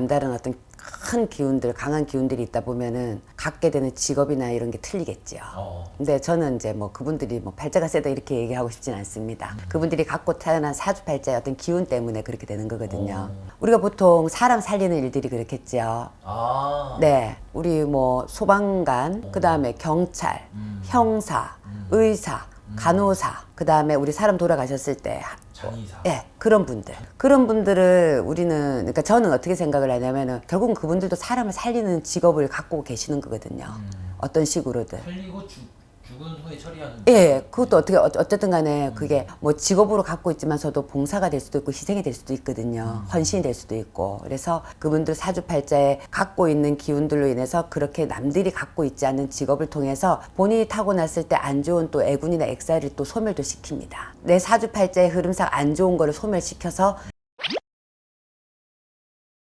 남다른 어떤 큰 기운들, 강한 기운들이 있다 보면은 갖게 되는 직업이나 이런 게 틀리겠죠. 어. 근데 저는 이제 뭐 그분들이 뭐 팔자가 세다 이렇게 얘기하고 싶진 않습니다. 그분들이 갖고 태어난 사주팔자의 어떤 기운 때문에 그렇게 되는 거거든요. 우리가 보통 사람 살리는 일들이 그렇겠죠. 아. 네, 우리 뭐 소방관, 그 다음에 경찰, 형사, 의사, 간호사, 그 다음에 우리 사람 돌아가셨을 때 장의사. 예, 그런 분들. 그런 분들을 우리는, 그러니까 저는 어떻게 생각을 하냐면은 결국은 그분들도 사람을 살리는 직업을 갖고 계시는 거거든요. 어떤 식으로든. 살리고 죽 죽은 후에 처리하는. 예, 그것도 어떻게, 어- 어쨌든 간에 그게 뭐 직업으로 갖고 있지만서도 봉사가 될 수도 있고 희생이 될 수도 있거든요. 헌신이 될 수도 있고. 그래서 그분들 사주팔자에 갖고 있는 기운들로 인해서 그렇게 남들이 갖고 있지 않는 직업을 통해서 본인이 타고났을 때 안 좋은 또 애군이나 액사를 또 소멸도 시킵니다. 내 사주팔자의 흐름상 안 좋은 거를 소멸시켜서